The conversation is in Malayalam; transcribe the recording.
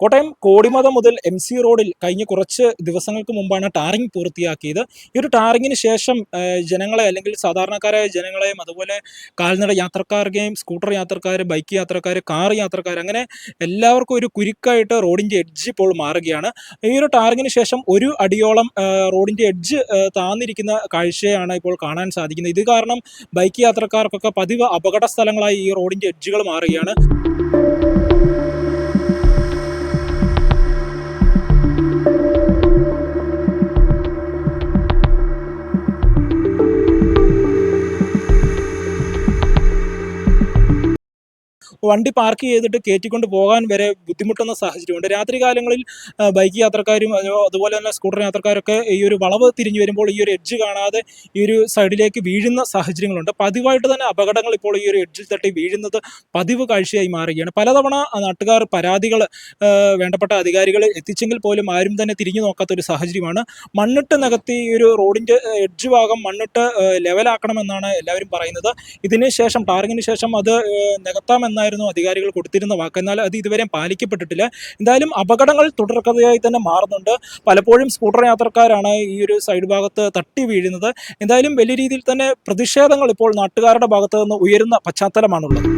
കോട്ടയം കോടിമത മുതൽ എം സി റോഡിൽ കഴിഞ്ഞ കുറച്ച് ദിവസങ്ങൾക്ക് മുമ്പാണ് ടാറിംഗ് പൂർത്തിയാക്കിയത്. ഈ ഒരു ടാറിങ്ങിന് ശേഷം ജനങ്ങളെ അല്ലെങ്കിൽ സാധാരണക്കാരായ ജനങ്ങളെയും അതുപോലെ കാൽനട യാത്രക്കാരുടെയും സ്കൂട്ടർ യാത്രക്കാർ ബൈക്ക് യാത്രക്കാർ കാർ യാത്രക്കാർ അങ്ങനെ എല്ലാവർക്കും ഒരു കുരുക്കായിട്ട് റോഡിന്റെ എഡ്ജ് ഇപ്പോൾ മാറുകയാണ്. ഈ ഒരു ടാറിങ്ങിന് ശേഷം ഒരു അടിയോളം റോഡിന്റെ എഡ്ജ് താന്നിരിക്കുന്ന കാഴ്ചയാണ് ഇപ്പോൾ കാണാൻ സാധിക്കുന്നത്. ഇത് കാരണം ബൈക്ക് യാത്രക്കാർക്കൊക്കെ പതിവ് അപകട സ്ഥലങ്ങളായി ഈ റോഡിന്റെ എഡ്ജുകൾ മാറുകയാണ്. വണ്ടി പാർക്ക് ചെയ്തിട്ട് കയറ്റിക്കൊണ്ട് പോകാൻ വരെ ബുദ്ധിമുട്ടുന്ന സാഹചര്യമുണ്ട്. രാത്രി കാലങ്ങളിൽ ബൈക്ക് യാത്രക്കാരും അതോ- അതുപോലെ തന്നെ സ്കൂട്ടർ യാത്രക്കാരൊക്കെ ഈ ഒരു വളവ് തിരിഞ്ഞു വരുമ്പോൾ ഈ ഒരു എഡ്ജ് കാണാതെ ഈ ഒരു സൈഡിലേക്ക് വീഴുന്ന സാഹചര്യങ്ങളുണ്ട്. പതിവായിട്ട് തന്നെ അപകടങ്ങൾ ഇപ്പോൾ ഈ ഒരു എഡ്ജിൽ തട്ടി വീഴുന്നത് പതിവ് കാഴ്ചയായി മാറുകയാണ്. പലതവണ നാട്ടുകാർ പരാതികൾ വേണ്ടപ്പെട്ട അധികാരികൾ എത്തിച്ചെങ്കിൽ പോലും ആരും തന്നെ തിരിഞ്ഞു നോക്കാത്ത ഒരു സാഹചര്യമാണ്. മണ്ണിട്ട് നികത്തി ഈ ഒരു റോഡിന്റെ എഡ്ജ് ഭാഗം മണ്ണിട്ട് ലെവലാക്കണമെന്നാണ് എല്ലാവരും പറയുന്നത്. ഇതിന് ശേഷം ടാറിങ്ങിന് ശേഷം അത് ഏഹ്, നികത്താമെന്നായിരുന്നു അധികാരികൾ കൊടുത്തിരുന്ന വാക്ക് എന്നാൽ അത് ഇതുവരെ പാലിക്കപ്പെട്ടിട്ടില്ല. എന്തായാലും അപകടങ്ങൾ തുടർക്കഥയായി തന്നെ മാറുന്നുണ്ട്. പലപ്പോഴും സ്കൂട്ടർ യാത്രക്കാരാണ് ഈ ഒരു സൈഡ് ഭാഗത്ത് തട്ടി വീഴുന്നത്. എന്തായാലും വലിയ രീതിയിൽ തന്നെ പ്രതിഷേധങ്ങൾ ഇപ്പോൾ നാട്ടുകാരുടെ ഭാഗത്ത് നിന്ന് ഉയരുന്ന പശ്ചാത്തലമാണുള്ളത്.